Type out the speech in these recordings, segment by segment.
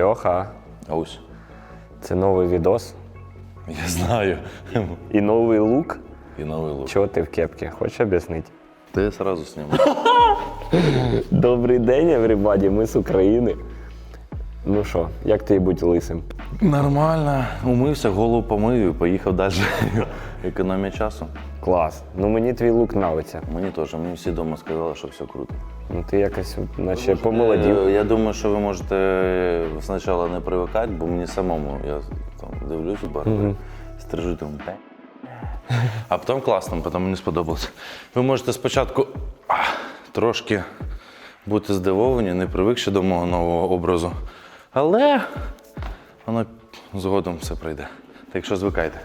Льоха, Ось. це новий відос Я знаю. і новий лук. І новий лук. Чого ти в кепці? Хочеш об'яснити? Ти одразу зніму. Добрий день, everybody, ми з України. Ну що, як тобі бути лисим? Нормально. Умився, голову помив і поїхав далі. Економія часу. Клас. Ну мені твій лук нравиться. Мені теж. Мені всі вдома сказали, що все круто. Ну ти якось, от, наче помолодів. Е, Я думаю, що ви можете спочатку не привикати, бо мені самому я там дивлюсь у барбері, стрижу там. А потім класно, потім мені сподобалось. Ви можете спочатку а, трошки бути здивовані, не привикши до мого нового образу. Але воно згодом все прийде. Так що звикайте.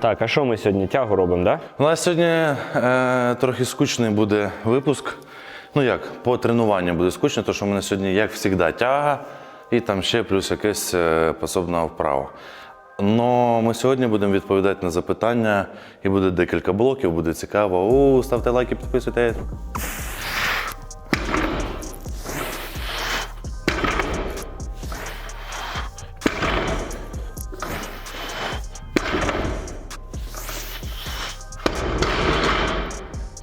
Так, а що ми сьогодні тягу робимо, да? У нас сьогодні е, трохи скучний буде випуск. Ну як, по тренуванню буде скучно, тому що в мене сьогодні, як завжди, тяга і там ще плюс якась е, пособна вправа. Но ми сьогодні будемо відповідати на запитання, і буде декілька блоків, буде цікаво. У, ставте лайки, підписуйтесь.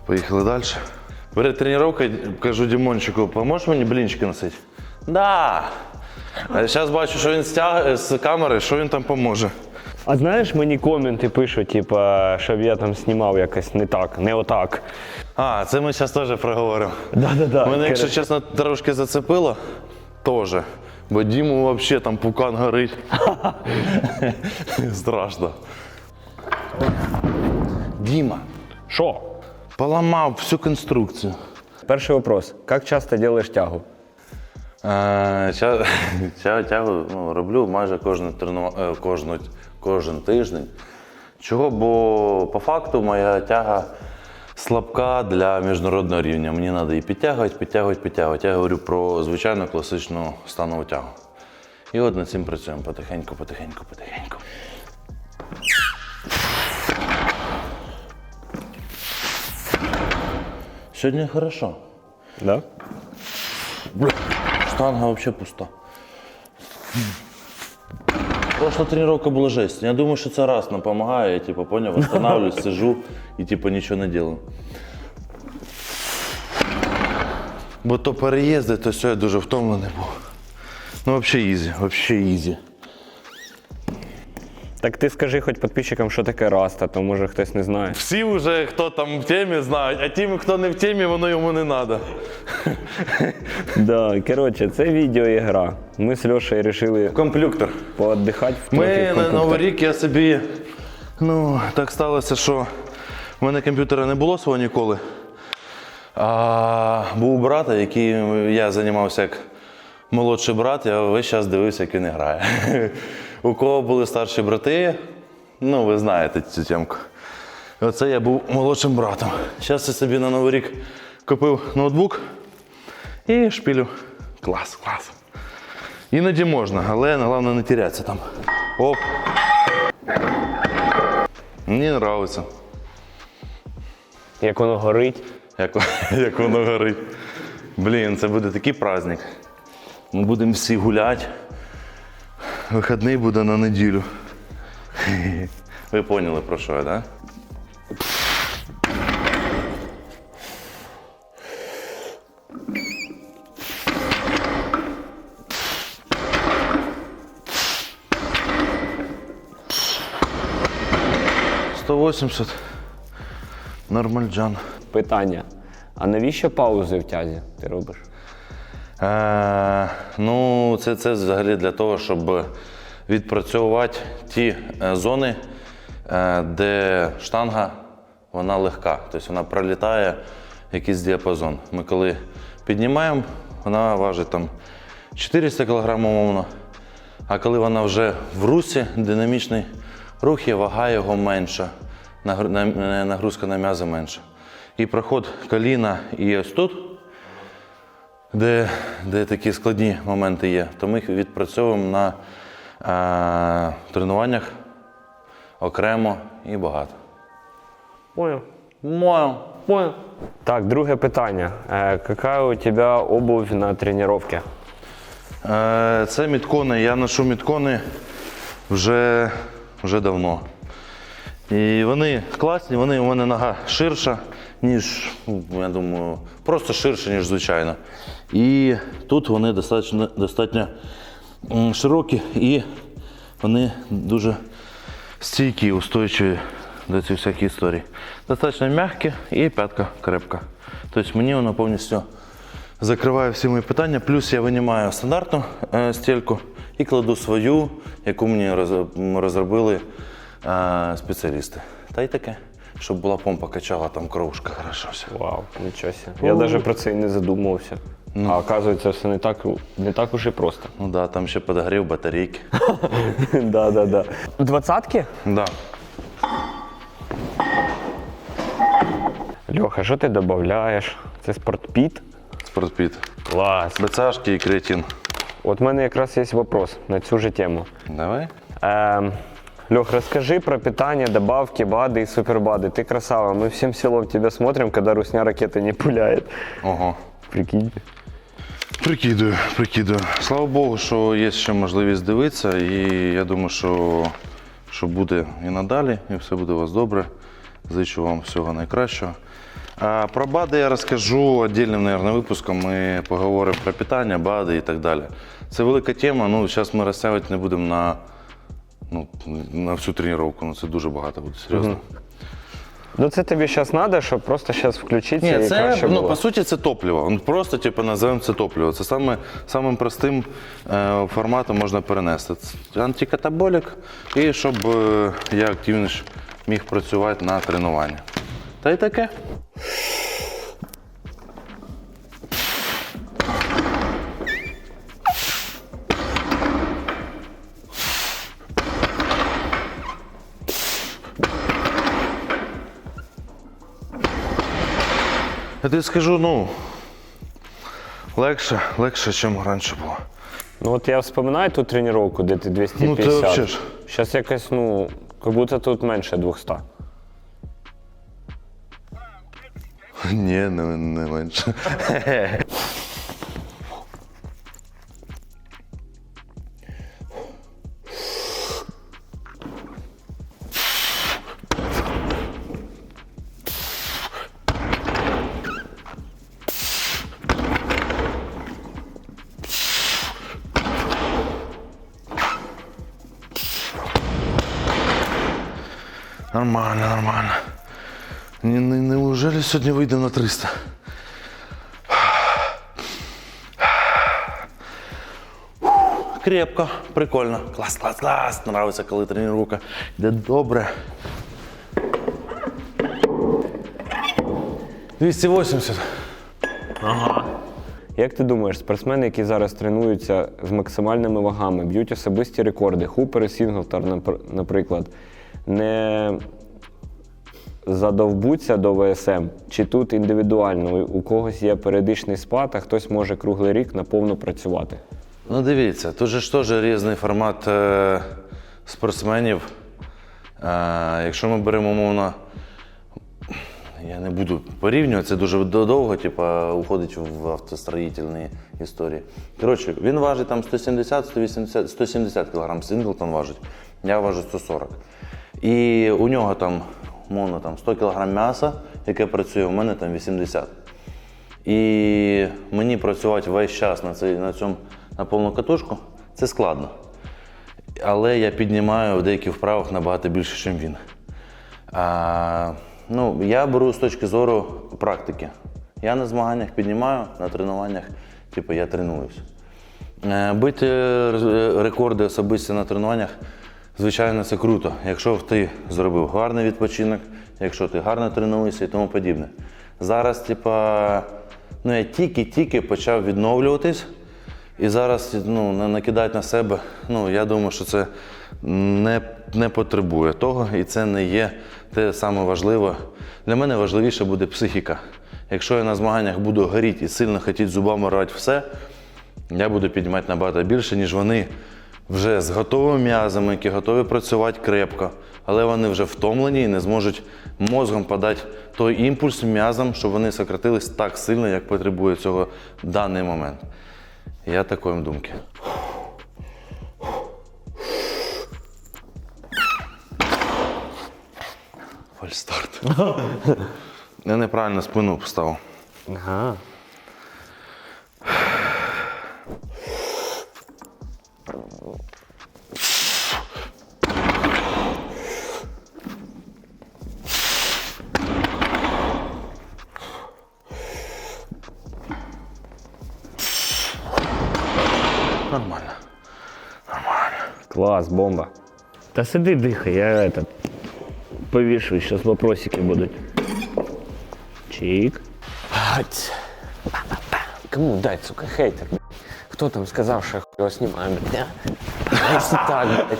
Поїхали далі. Перед тренуванням кажу Дімончику, поможеш мені блінчики носити? Да. А зараз бачу, що він стяг з камери, що він там поможе. А знаєш, мені коменти пишуть, типа, щоб я там знімав якось не так, не отак. А, це ми зараз теж проговоримо. Да-да-да. Мене, якщо чесно, трошки зацепило, теж. Бо Діму взагалі там пукан горить. Страшно. Діма, Що? Поламав всю конструкцію. Перший вопрос. Як часто робиш тягу? Е, ча- ча- Тягу ну, роблю майже кожне тренува... е, кожну, кожен тиждень. Чого? Бо по факту моя тяга слабка для міжнародного рівня. Мені треба і підтягувати, підтягувати, підтягувати. Я говорю про звичайну класичну станову тягу. І от над цим працюємо потихеньку, потихеньку, потихеньку. Сьогодні хорошо. Да? Штанга вообще пуста. Прошла тренировка була жесть. Я думаю, що це раз нам допомагає. Я типу, поняв, останавливаюсь, сижу і типу, нічого не делаю. Бо то переїзди, то все, я дуже втомлений був. Ну, взагалі ізі, взагалі ізі. Так ти скажи хоч підписчикам, що таке раста, то може хтось не знає. Всі вже, хто там в темі, знають, а тим, хто не в темі, воно йому не треба. Да, коротше, це відеоігра. Ми з Льошею вирішили Комплюктор. поотдихати в Ми на. Новий рік я собі. Ну, так сталося, що в мене комп'ютера не було свого ніколи. А був у брата, який я займався як молодший брат, я весь час дивився, як він грає. У кого були старші брати, ну ви знаєте цю тємку. Оце я був молодшим братом. Зараз я собі на Новий рік купив ноутбук і шпілю. Клас, клас. Іноді можна, але головне не тірятися там. Оп. Мені подобається, Як воно горить. як, як воно горить. Блін, це буде такий праздник. Ми будемо всі гуляти. Вихідний буде на неділю. Ви поняли про що я. Да? Сто вісімдесят. Нормальджан. Питання. А навіщо паузи в тязі ти робиш? Е, ну, це, це взагалі для того, щоб відпрацьовувати ті е, зони, е, де штанга вона легка, тобто вона пролітає якийсь діапазон. Ми коли піднімаємо, вона важить там 400 кг умовно. А коли вона вже в русі, динамічний рух є, вага його менша, нагрузка на м'язи менша. І проход коліна і ось тут де, де такі складні моменти є, то ми їх відпрацьовуємо на е, тренуваннях окремо і багато. Понял. Мою. Понял. Так, друге питання. Е, яка у тебе обувь на тренування? Е, Це міткони. Я ношу міткони вже, вже давно. І вони класні, вони у мене нога ширша, ніж, ну, я думаю, просто ширша, ніж звичайно. І тут вони достатньо, достатньо широкі і вони дуже стійкі, устойчиві до цих всяких історій. Достатньо м'які і п'ятка крепка. Тобто мені воно повністю закриває всі мої питання. Плюс я винімаю стандартну е, стільку і кладу свою, яку мені розробили е, спеціалісти. Та й таке, щоб була помпа качала, там кровушка хорошо все. Вау, нічого себе. Я навіть про це і не задумувався. А оказується, все не так, не так уж і просто. Ну да, там ще подогрів батарейки. да, да, да. Двадцатки? Да. Льоха, що ти додаєш? Це спортпіт? Спортпіт. Клас. БЦАшки і креатин. От в мене якраз є вопрос на цю же тему. Давай. Ем, Лех, расскажи про питание, добавки, БАДы и супербады. Ты красава. Мы всем селом тебя смотрим, когда русня ракеты не пуляет. Ого. Прикинь. Прикидую, прикидую. Слава Богу, що є ще можливість дивитися, і я думаю, що, що буде і надалі, і все буде у вас добре. Зичу вам всього найкращого. А про БАДи я розкажу віддільним, наверное, випуском. Ми поговоримо про питання, БАДи і так далі. Це велика тема. Ну, зараз ми розтягувати не будемо на, ну, на всю тренування. Ну, це дуже багато буде, серйозно. Ну це тобі зараз треба, щоб просто зараз включитися Ні, і це краще ну, було. по суті це топливо. Ну, Просто типу, називаємо це топливо. Це саме самим простим е, форматом можна перенести. Це антикатаболік, і щоб е, я активніше міг працювати на тренуванні. Та й таке. Я тобі скажу, ну, легше, легше, ніж раніше було. Ну от я вспоминаю ту тренування, де ти 250. Ну, це вообще ж. Зараз якось, ну, як будто тут менше 200. Ні, не, не менше. сьогодні вийде на 300? Крепко, прикольно. Клас, клас, клас. Нравиться, коли тренування йде добре. 280. Ага. Як ти думаєш, спортсмени, які зараз тренуються з максимальними вагами, б'ють особисті рекорди, Хупер і Сінглтар, наприклад, не задовбуться до ВСМ? Чи тут індивідуально? У когось є періодичний спад, а хтось може круглий рік наповну працювати? Ну дивіться, тут же ж теж різний формат е, спортсменів. Е, якщо ми беремо умовно, я не буду порівнювати, це дуже довго, типу, уходить в автостроїтельні історії. Коротше, він важить там 170, 180, 170 кг, Сінглтон важить, я важу 140. І у нього там, умовно, там 100 кг м'яса, яке працює, у мене там 80. І мені працювати весь час на, цей, на цьому на повну катушку це складно. Але я піднімаю в деяких вправах набагато більше, ніж він. А, ну, я беру з точки зору практики. Я на змаганнях піднімаю, на тренуваннях, типу, я тренуюся. Е, Бити е, рекорди особисті на тренуваннях, звичайно, це круто. Якщо ти зробив гарний відпочинок, якщо ти гарно тренуєшся і тому подібне. Зараз, типа, ну, я тільки-тільки почав відновлюватись. І зараз ну, на- накидати на себе, ну, я думаю, що це не, не потребує того, і це не є те саме важливе. Для мене важливіше буде психіка. Якщо я на змаганнях буду горіти і сильно хотіти зубами рвати все, я буду піднімати набагато більше, ніж вони вже з готовими м'язами, які готові працювати крепко, але вони вже втомлені і не зможуть мозгом подати той імпульс м'язам, щоб вони сократились так сильно, як потребує цього в даний момент. Я такої думки. Фальстарт. Я неправильно спину поставив. Ага. Клас, бомба. Та сиди дихай, я этот, повішую, зараз вопросики будуть. Чик. Кому дать, сука, хейтер? Хто там сказав, що я хуй його знімаю? Якщо так, блядь.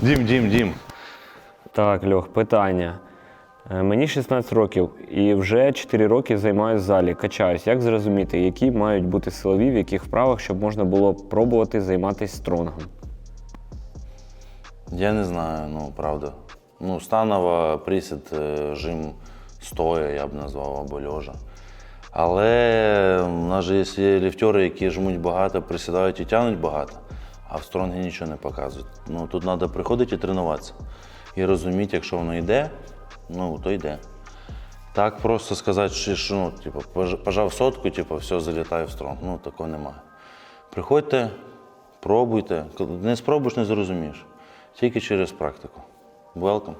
Дім, дім, дім. Так, Льох, питання. Е, Мені 16 років і вже 4 роки займаюся в залі, качаюсь. Як зрозуміти, які мають бути силові, в яких вправах, щоб можна було пробувати займатися стронгом? Я не знаю, ну правда. Ну, станова, присід, е, жим стоя, я б назвав, або льожа. Але в нас же є ліфтери, які жмуть багато, присідають і тягнуть багато, а в стронгі нічого не показують. Ну, тут треба приходити і тренуватися. І розуміти, якщо воно йде, ну, то йде. Так просто сказати, що, ну, типу, пожав сотку, типу, все, залітаю в стронг. Ну, такого немає. Приходьте, пробуйте. Не спробуєш, не зрозумієш. Тільки через практику. Welcome.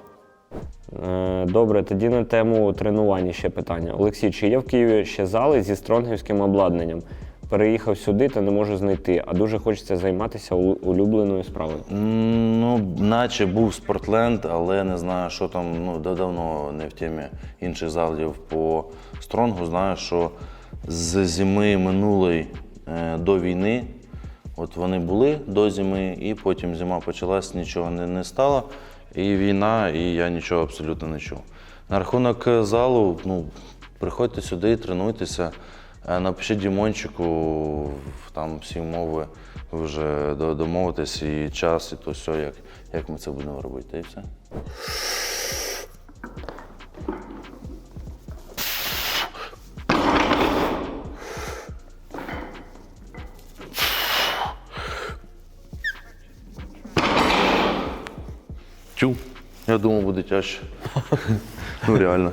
Е, Добре, тоді на тему тренування ще питання. Олексій, чи є в Києві ще зали зі стронгівським обладнанням? Переїхав сюди та не можу знайти, а дуже хочеться займатися улюбленою справою. Ну, наче був спортленд, але не знаю, що там, ну, давно не в темі інших залів по стронгу. Знаю, що з зими минулої е, до війни, от вони були до зими, і потім зима почалась, нічого не, не стало. І війна, і я нічого абсолютно не чув. На рахунок е, залу, ну, приходьте сюди, тренуйтеся. Е, Напишіть Дімончику, там всі умови, ви вже до- домовитесь і час, і то все, як, як ми це будемо робити, і все. Думав, буде тяжче. Ну реально.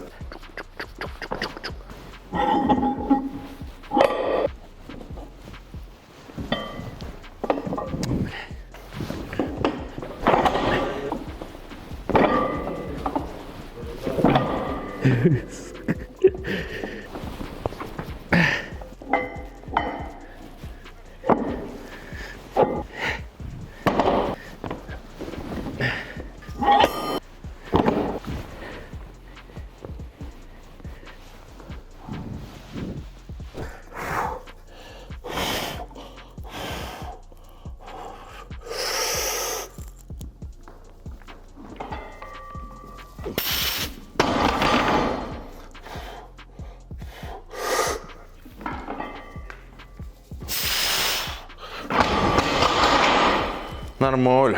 Нормаль.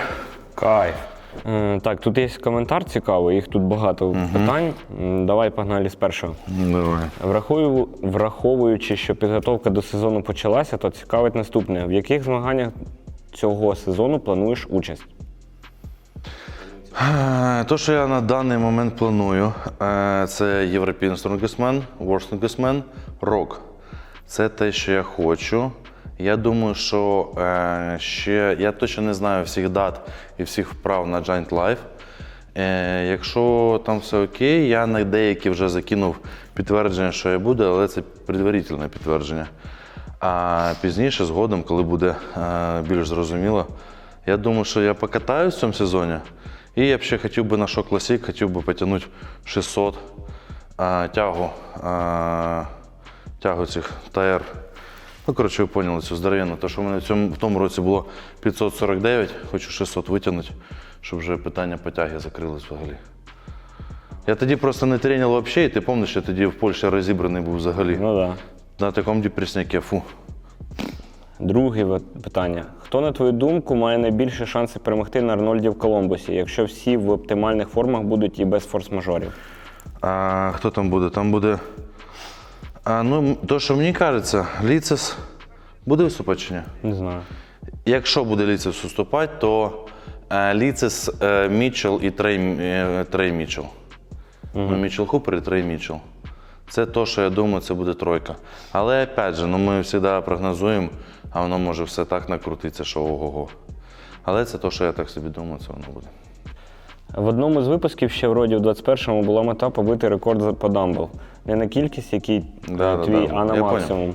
Кайф. Е, Так, тут є коментар цікавий, їх тут багато питань. М, Давай погнали з першого. Давай. Врахую, враховуючи, що підготовка до сезону почалася, то цікавить наступне: в яких змаганнях цього сезону плануєш участь? Е, То, що я на даний момент планую, е, це European Strongest World Strongest Rock. Це те, що я хочу. Я думаю, що е, ще я точно не знаю всіх дат і всіх вправ на Giant Life. Е, якщо там все окей, я на деякі вже закинув підтвердження, що я буду, але це предварительне підтвердження. А пізніше, згодом, коли буде е, більш зрозуміло, я думаю, що я покатаюсь в цьому сезоні. І я б ще хотів би на шок класік, хотів би потягнути 600 а, тягу, а, тягу цих ТР. Ну, коротше, ви поняли цю здоров'яну. То, що в мене в, цьому, в тому році було 549, хочу 600 витягнути, щоб вже питання по тяги закрились взагалі. Я тоді просто не тренував взагалі, і ти пам'ятаєш, я тоді в Польщі розібраний був взагалі. Ну так. Да. На такому депресняке, фу. Друге питання. Хто, на твою думку, має найбільші шанси перемогти на Арнольді в Колумбусі, якщо всі в оптимальних формах будуть і без форс-мажорів? А, хто там буде? Там буде. А, ну, то, що мені кажеться, Ліцес Буде виступати чи ні? Не знаю. Якщо буде Ліцес виступати, то е, Ліцес, е, Мітчелл і Трей, е, Трей Мітчелл. Ну, Мітчелл Хупер і Трей Мітчелл. Це то, що я думаю, це буде тройка. Але опять же, ну ми завжди прогнозуємо, а воно може все так накрутитися, що ого-го. Але це то, що я так собі думаю, це воно буде. В одному з випусків ще вроді в 21-му була мета побити рекорд за- по дамбл. Не на кількість, який Да, е, да, да. а на Я максимум.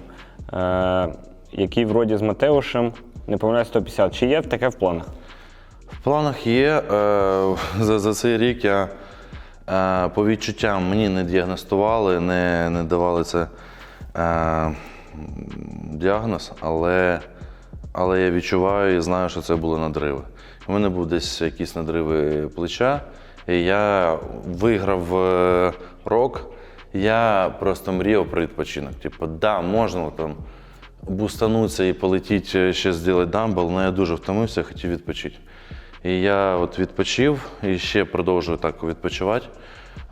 Е, який вроді з Матеушем, не помиляюсь, 150. Чи є таке в планах? В планах є. Е, за, за цей рік я е, по відчуттям мені не діагностували, не, не давали це е, діагноз, але, але я відчуваю і знаю, що це були надриви. У мене був десь якісь надриви плеча, і я виграв е, рок. Я просто мріяв про відпочинок. Типу, да, можна там бустануться і полетіти ще зробити дамбл, але я дуже втомився, хотів відпочити. І я от відпочив і ще продовжую так відпочивати.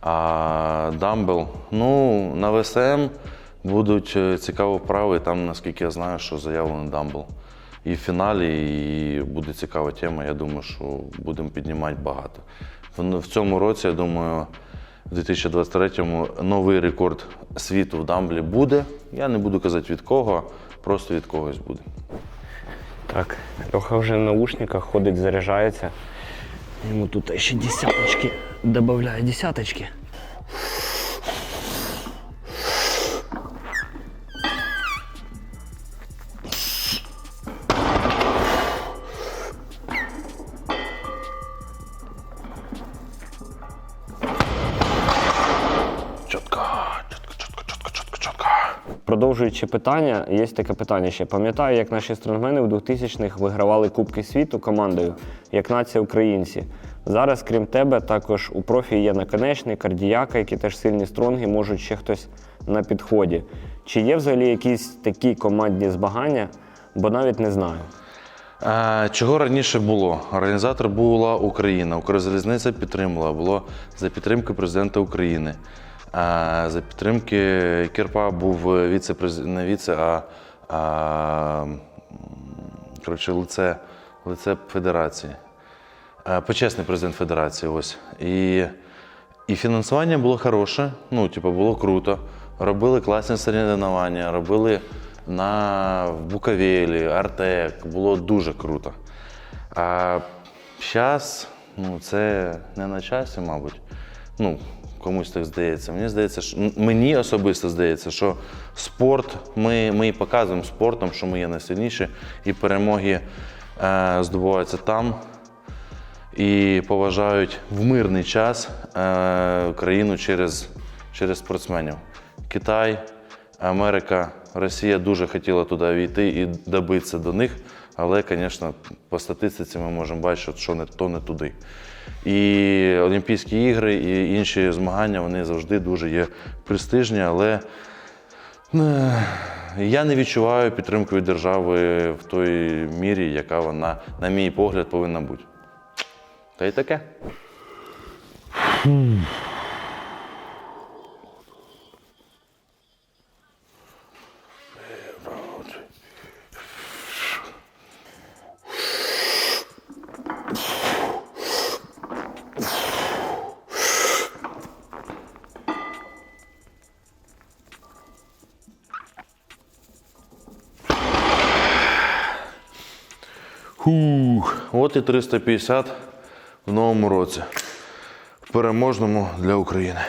А дамбл, ну, на ВСМ будуть е, цікаві вправи, там, наскільки я знаю, що заявлений дамбл. І в фіналі, і буде цікава тема. Я думаю, що будемо піднімати багато. В цьому році, я думаю, в 2023-му новий рекорд світу в дамблі буде. Я не буду казати від кого, просто від когось буде. Так, Льоха вже в наушниках ходить, заряджається. Йому тут ще десяточки. додає десяточки. Продовжуючи питання, є таке питання ще. Пам'ятаю, як наші стронгмени в 2000-х вигравали Кубки світу командою, як нація українці. Зараз, крім тебе, також у профі є наконечний, кардіяка, які теж сильні стронги, можуть ще хтось на підході. Чи є взагалі якісь такі командні змагання? Бо навіть не знаю. Е, Чого раніше було? Організатор була Україна. Укрзалізниця підтримувала. Було за підтримки президента України. Е, За підтримки Кірпа був віце не віце, а, а коротше, лице, лице Федерації. Е, Почесний президент Федерації. Ось. І, і фінансування було хороше, ну, типу, було круто. Робили класні соревнування, робили на в Буковелі, Артек, було дуже круто. А зараз ну, це не на часі, мабуть. Ну, комусь так здається. Мені здається, що мені особисто здається, що спорт, ми, ми і показуємо спортом, що ми є найсильніші, і перемоги е, здобуваються там, і поважають в мирний час е, країну через, через спортсменів. Китай, Америка, Росія дуже хотіла туди війти і добитися до них, але, звісно, по статистиці ми можемо бачити, що не то не туди. І Олімпійські ігри, і інші змагання вони завжди дуже є престижні, але е, я не відчуваю підтримку від держави в той мірі, яка вона, на мій погляд, повинна бути. Та й таке. Хух. От і 350 в новому році. Переможному для України.